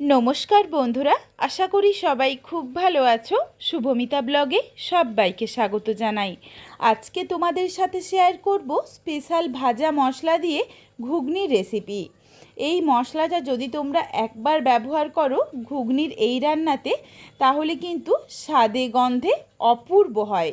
নমস্কার বন্ধুরা, আশা করি সবাই খুব ভালো আছো। শুভমিতা ব্লগে সবাইকে স্বাগত জানাই। আজকে তোমাদের সাথে শেয়ার করব স্পেশাল ভাজা মশলা দিয়ে ঘুগনির রেসিপি এই মশলাটা যদি তোমরা একবার ব্যবহার করো ঘুগনির এই রান্নাতে, তাহলে কিন্তু স্বাদে গন্ধে অপূর্ব হয়।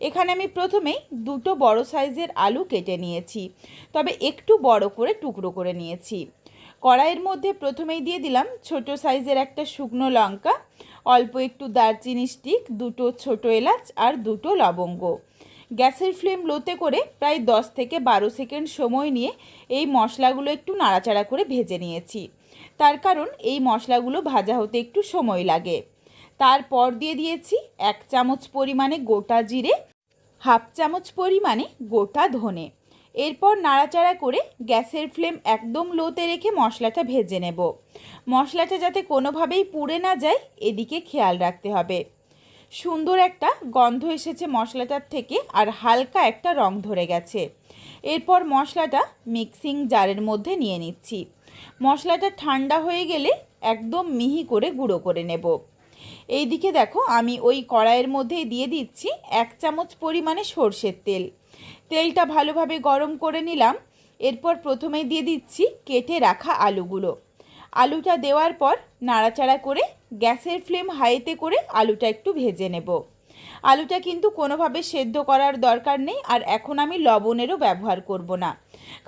এখানে আমি প্রথমেই দুটো বড় সাইজের আলু কেটে নিয়েছি, তবে একটু বড় করে টুকরো করে নিয়েছি। কড়াইয়ের মধ্যে প্রথমেই দিয়ে দিলাম ছোট সাইজের একটা শুকনো লঙ্কা, অল্প একটু দারচিনি স্টিক, দুটো ছোট এলাচ আর দুটো লবঙ্গ। গ্যাসের ফ্লেম লোতে করে প্রায় দশ থেকে বারো সেকেন্ড সময় নিয়ে এই মশলাগুলো একটু নাড়াচাড়া করে ভেজে নিয়েছি। তার কারণ এই মশলাগুলো ভাজা হতে একটু সময় লাগে। তারপর দিয়ে দিয়েছি এক চামচ পরিমাণে গোটা জিরে হাফ চামচ পরিমাণে গোটা ধনে। এরপর নাড়াচাড়া করে গ্যাসের ফ্লেম একদম লোতে রেখে মশলাটা ভেজে নেব। মশলাটা যাতে কোনোভাবেই পুড়ে না যায়, এদিকে খেয়াল রাখতে হবে। সুন্দর একটা গন্ধ এসেছে মশলাটার থেকে আর হালকা একটা রং ধরে গেছে। এরপর মশলাটা মিক্সিং জারের মধ্যে নিয়ে নিচ্ছি। মশলাটা ঠান্ডা হয়ে গেলে একদম মিহি করে গুঁড়ো করে নেব। এইদিকে দেখো, আমি ওই কড়াইয়ের মধ্যেই দিয়ে দিচ্ছি এক চামচ পরিমাণে সর্ষের তেল। তেলটা ভালোভাবে গরম করে নিলাম। এরপর প্রথমে দিয়ে দিচ্ছি কেটে রাখা আলুগুলো। আলুটা দেওয়ার পর নাড়াচাড়া করে গ্যাসের ফ্লেম হাইতে করে আলুটা একটু ভেজে নেব। আলুটা কিন্তু কোনোভাবে সেদ্ধ করার দরকার নেই আর এখন আমি লবণেরও ব্যবহার করব না।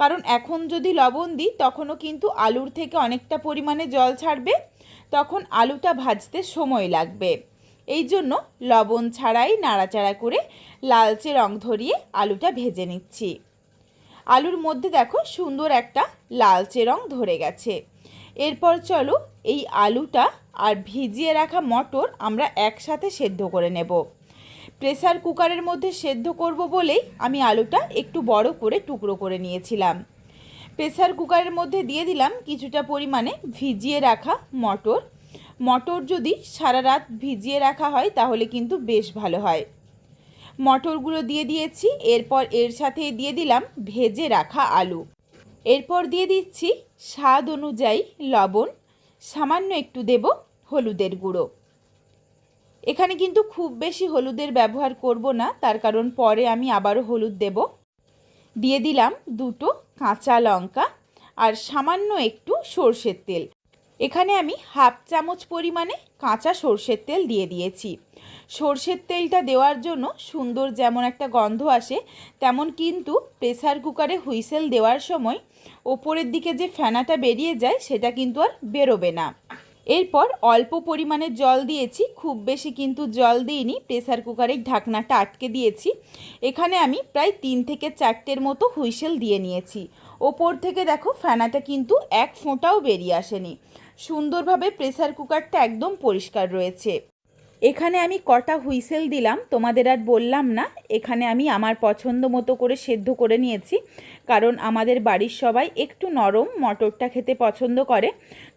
কারণ এখন যদি লবণ দিই, তখনও কিন্তু আলুর থেকে অনেকটা পরিমাণে জল ছাড়বে তখন আলুটা ভাজতে সময় লাগবে। এই জন্য লবণ ছাড়াই নাড়াচাড়া করে লালচে রং ধরিয়ে আলুটা ভেজে নিচ্ছি। আলুর মধ্যে দেখো সুন্দর একটা লালচে রং ধরে গেছে। এরপর চলো এই আলুটা আর ভিজিয়ে রাখা মটর আমরা একসাথে সেদ্ধ করে নেব। প্রেসার কুকারের মধ্যে সেদ্ধ করব বলেই আমি আলুটা একটু বড় করে টুকরো করে নিয়েছিলাম। প্রেসার কুকারের মধ্যে দিয়ে দিলাম কিছুটা পরিমাণে ভিজিয়ে রাখা মটর। মটর যদি সারা রাত ভিজিয়ে রাখা হয়, তাহলে কিন্তু বেশ ভালো হয়। মটরগুলো দিয়ে দিয়েছি, এরপর এর সাথে দিয়ে দিলাম ভেজে রাখা আলু। এরপর দিয়ে দিচ্ছি স্বাদ অনুযায়ী লবণ, সামান্য একটু দেব হলুদের গুঁড়ো। এখানে কিন্তু খুব বেশি হলুদের ব্যবহার করব না, তার কারণ পরে আমি আবারও হলুদ দেব। দিয়ে দিলাম দুটো কাঁচা লঙ্কা আর সামান্য একটু সর্ষের তেল। এখানে আমি হাফ চামচ পরিমাণে কাঁচা সর্ষের তেল দিয়ে দিয়েছি। সর্ষের তেলটা দেওয়ার জন্য সুন্দর যেমন একটা গন্ধ আসে, তেমন কিন্তু প্রেসার কুকারে হুইসেল দেওয়ার সময় ওপরের দিকে যে ফেনাটা বেরিয়ে যায়, সেটা কিন্তু আর বেরোবে না। এরপর অল্প পরিমাণে জল দিয়েছি, খুব বেশি কিন্তু জল দিইনি, প্রেসার কুকারের ঢাকনাটা আটকে দিয়েছি। এখানে আমি প্রায় তিন থেকে চারটের মতো হুইসেল দিয়ে নিয়েছি। ওপর থেকে দেখো ফ্যানাটা কিন্তু এক ফোঁটাও বেরিয়ে আসেনি। সুন্দরভাবে প্রেসার কুকারটা একদম পরিষ্কার রয়েছে। এখানে আমি কটা হুইসেল দিলাম, তোমাদের আর বললাম না। এখানে আমি আমার পছন্দ মতো করে সেদ্ধ করে নিয়েছি। কারণ আমাদের বাড়ির সবাই একটু নরম, মটরটা খেতে পছন্দ করে।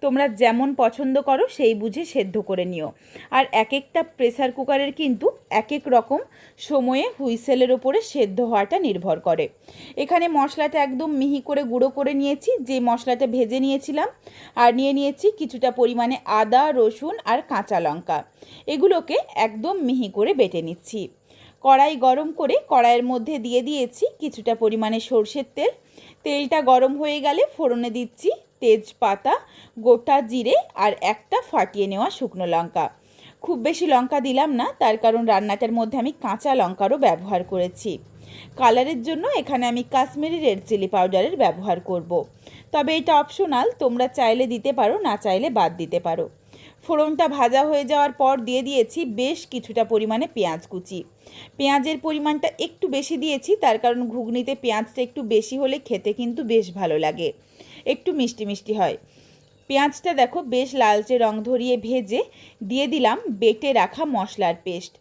তোমরা যেমন পছন্দ করো, সেই বুঝে সেদ্ধ করে নিও। আর এক একটা প্রেসার কুকারের কিন্তু এক এক রকম সময়ে হুইসেলের ওপরে সেদ্ধ হওয়াটা নির্ভর করে। এখানে মশলাটা একদম মিহি করে গুঁড়ো করে নিয়েছি, যে মশলাটা ভেজে নিয়েছিলাম। আর নিয়ে নিয়েছি কিছুটা পরিমাণে আদা, রসুন আর কাঁচা লঙ্কা। এগুলোকে একদম মিহি করে বেটে নিচ্ছি। কড়াই গরম করে কড়াইয়ের মধ্যে দিয়ে দিয়েছি কিছুটা পরিমাণে সর্ষের তেল। তেলটা গরম হয়ে গেলে ফোড়নে দিচ্ছি তেজপাতা, গোটা জিরে আর একটা ফাটিয়ে নেওয়া শুকনো লঙ্কা। খুব বেশি লঙ্কা দিলাম না, তার কারণ রান্নাটার মধ্যে আমি কাঁচা লঙ্কারও ব্যবহার করেছি। কালারের জন্য এখানে আমি কাশ্মীরি রেড চিলি পাউডারের ব্যবহার করব। তবে এটা অপশনাল, তোমরা চাইলে দিতে পারো, না চাইলে বাদ দিতে পারো। ফোড়নটা ভাজা হয়ে যাওয়ার পর দিয়ে দিয়েছি বেশ কিছুটা পরিমাণে পেঁয়াজ কুচি। পেঁয়াজের পরিমাণটা একটু বেশি দিয়েছি, তার কারণ ঘুগনিতে পেঁয়াজটা একটু বেশি হলে খেতে কিন্তু বেশ ভালো লাগে। একটু মিষ্টি মিষ্টি হয়। পেঁয়াজটা দেখো বেশ লালচে রং ধরিয়ে ভেজে দিয়ে দিলাম বেটে রাখা মশলার পেস্ট।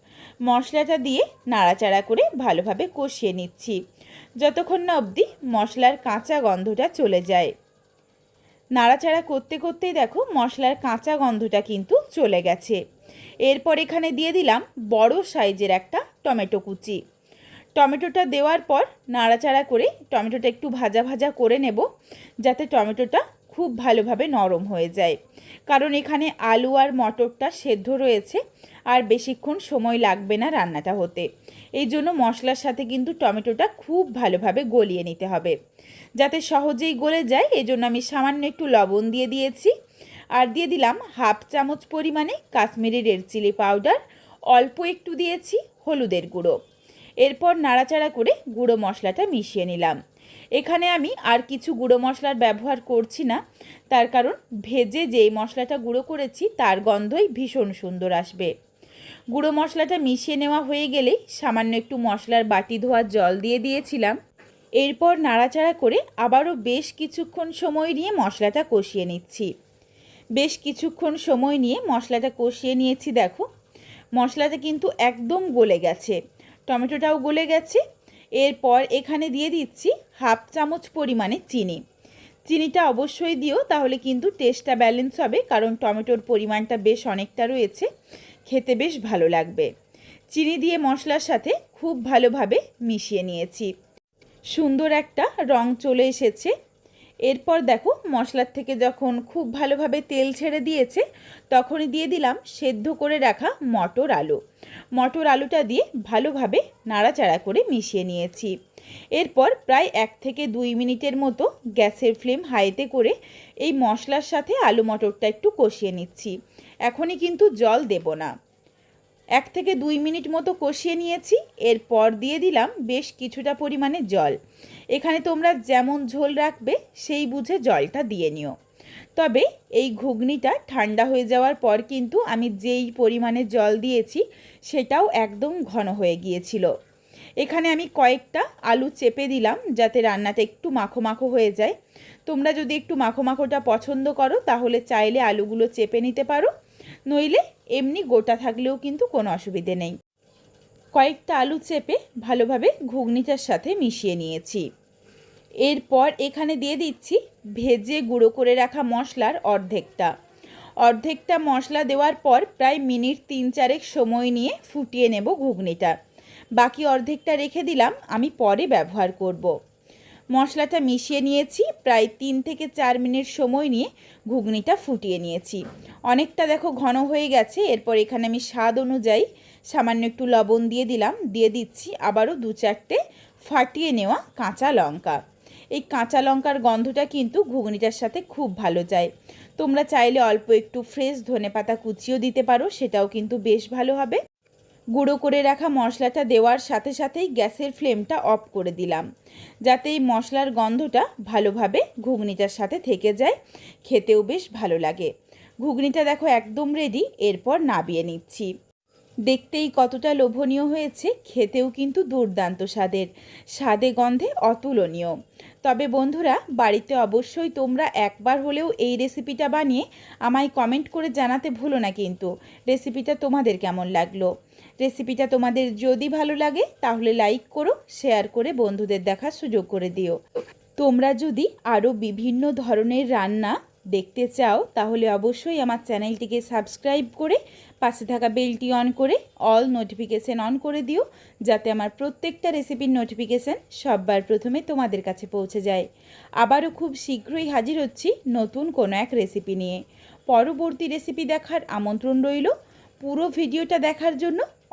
মশলাটা দিয়ে নাড়াচাড়া করে ভালোভাবে কষিয়ে নিচ্ছি। যতক্ষণ না অবধি মশলার কাঁচা গন্ধটা চলে যায়। নাড়াচাড়া করতে করতেই দেখো মশলার কাঁচা গন্ধটা কিন্তু চলে গেছে। এরপর এখানে দিয়ে দিলাম বড় সাইজের একটা টমেটো কুচি। টমেটোটা দেওয়ার পর নাড়াচাড়া করে টমেটোটা একটু ভাজা ভাজা করে নেব, যাতে টমেটোটা খুব ভালোভাবে নরম হয়ে যায়। কারণ এখানে আলু আর মটরটা সেদ্ধ রয়েছে আর বেশিক্ষণ সময় লাগবে না রান্নাটা হতে। এই জন্য মশলার সাথে কিন্তু টমেটোটা খুব ভালোভাবে গলিয়ে নিতে হবে। যাতে সহজেই গলে যায় এই জন্য আমি সামান্য একটু লবণ দিয়ে দিয়েছি। আর দিয়ে দিলাম হাফ চামচ পরিমাণে কাশ্মীরি রেড চিলি পাউডার, অল্প একটু দিয়েছি হলুদের গুঁড়ো। এরপর নাড়াচাড়া করে গুঁড়ো মশলাটা মিশিয়ে নিলাম। এখানে আমি আর কিছু গুঁড়ো মশলার ব্যবহার করছি না। তার কারণ ভেজে যেই মশলাটা গুঁড়ো করেছি, তার গন্ধই ভীষণ সুন্দর আসবে। গুঁড়ো মশলাটা মিশিয়ে নেওয়া হয়ে গেলেই সামান্য একটু মশলার বাটি ধোয়ার জল দিয়ে দিয়েছিলাম। এরপর নাড়াচাড়া করে আবারও বেশ কিছুক্ষণ সময় নিয়ে মশলাটা কষিয়ে নিচ্ছি। বেশ কিছুক্ষণ সময় নিয়ে মশলাটা কষিয়ে নিয়েছি, দেখো। মশলাটা কিন্তু একদম গলে গেছে। টমেটোটাও গলে গেছে এরপর এখানে দিয়ে দিচ্ছি হাফ চামচ পরিমাণে চিনি। চিনিটা অবশ্যই দিও, তাহলে কিন্তু টেস্টটা ব্যালেন্স হবে, কারণ টমেটোর পরিমাণটা বেশ অনেকটা রয়েছে। খেতে বেশ ভালো লাগবে। চিনি দিয়ে মশলার সাথে খুব ভালোভাবে মিশিয়ে নিয়েছি। সুন্দর একটা রং চলে এসেছে। এরপর দেখো মশলার থেকে যখন খুব ভালোভাবে তেল ছেড়ে দিয়েছে, তখনই দিয়ে দিলাম সেদ্ধ করে রাখা মটর আলু। মটর আলুটা দিয়ে ভালোভাবে নাড়াচাড়া করে মিশিয়ে নিয়েছি। এরপর প্রায় এক থেকে দুই মিনিটের মতো গ্যাসের ফ্লেম হাইতে করে এই মশলার সাথে আলু মটরটা একটু কষিয়ে নিচ্ছি। এখনই কিন্তু জল দেব না। এক থেকে দুই মিনিট মতো কষিয়ে নিয়েছি, এরপর দিয়ে দিলাম বেশ কিছুটা পরিমাণে জল। এখানে তোমরা যেমন ঝোল রাখবে, সেই বুঝে জলটা দিয়ে নিও। তবে এই ঘুগনিটা ঠান্ডা হয়ে যাওয়ার পর কিন্তু আমি যেই পরিমাণে জল দিয়েছি, সেটাও একদম ঘন হয়ে গিয়েছিল। এখানে আমি কয়েকটা আলু চেপে দিলাম যাতে রান্নাটা একটু মাখো মাখো হয়ে যায়। তোমরা যদি একটু মাখো মাখোটা পছন্দ করো, তাহলে চাইলে আলুগুলো চেপে নিতে পারো। নইলে এমনি গোটা থাকলেও কিন্তু কোনো অসুবিধে নেই। কয়েকটা আলু চেপে ভালোভাবে ঘুগনিটার সাথে মিশিয়ে নিয়েছি। এরপর এখানে দিয়ে দিচ্ছি ভেজে গুঁড়ো করে রাখা মশলার অর্ধেকটা। অর্ধেকটা মশলা দেওয়ার পর প্রায় মিনিট তিন চারেক সময় নিয়ে ফুটিয়ে নেব ঘুগনিটা। বাকি অর্ধেকটা রেখে দিলাম, আমি পরে ব্যবহার করব। মশলাটা মিশিয়ে নিয়েছি, প্রায় তিন থেকে চার মিনিট সময় নিয়ে ঘুগনিটা ফুটিয়ে নিয়েছি। অনেকটা দেখো ঘন হয়ে গেছে, এরপর এখানে আমি স্বাদ অনুযায়ী সামান্য একটু লবণ দিয়ে দিলাম, দিয়ে দিচ্ছি আবারও দু চারটে ফাটিয়ে নেওয়া কাঁচা লঙ্কা। এই কাঁচা লঙ্কার গন্ধটা কিন্তু ঘুগনিটার সাথে খুব ভালো যায়। তোমরা চাইলে অল্প একটু ফ্রেশ ধনে পাতা কুচিও দিতে পারো, সেটাও কিন্তু বেশ ভালো হবে। গুঁড়ো করে রাখা মশলাটা দেওয়ার সাথে সাথেই গ্যাসের ফ্লেমটা অফ করে দিলাম। যাতে এই মশলার গন্ধটা ভালোভাবে ঘুগনিটার সাথে থেকে যায়, খেতেও বেশ ভালো লাগে। ঘুগনিটা দেখো একদম রেডি এরপর নাবিয়ে নিচ্ছি। দেখতেই কতটা লোভনীয় হয়েছে, খেতেও কিন্তু দুর্দান্ত স্বাদের। স্বাদে গন্ধে অতুলনীয়। তবে বন্ধুরা, বাড়িতে অবশ্যই তোমরা একবার হলেও এই রেসিপিটা বানিয়ে আমায় কমেন্ট করে জানাতে ভুলো না কিন্তু। রেসিপিটা তোমাদের কেমন লাগল? রেসিপিটা তোমাদের যদি ভালো লাগে, তাহলে লাইক করো শেয়ার করে বন্ধুদের দেখার সুযোগ করে দিও। তোমরা যদি আরও বিভিন্ন ধরনের রান্না দেখতে চাও, তাহলে অবশ্যই আমার চ্যানেলটিকে সাবস্ক্রাইব করে, পাশে থাকা বেলটি অন করে অল নোটিফিকেশান অন করে দিও, যাতে আমার প্রত্যেকটা রেসিপির নোটিফিকেশান সববার প্রথমে তোমাদের কাছে পৌঁছে যায়। আবারও খুব শীঘ্রই হাজির হচ্ছি নতুন কোনো এক রেসিপি নিয়ে। পরবর্তী রেসিপি দেখার আমন্ত্রণ রইল। পুরো ভিডিওটা দেখার জন্য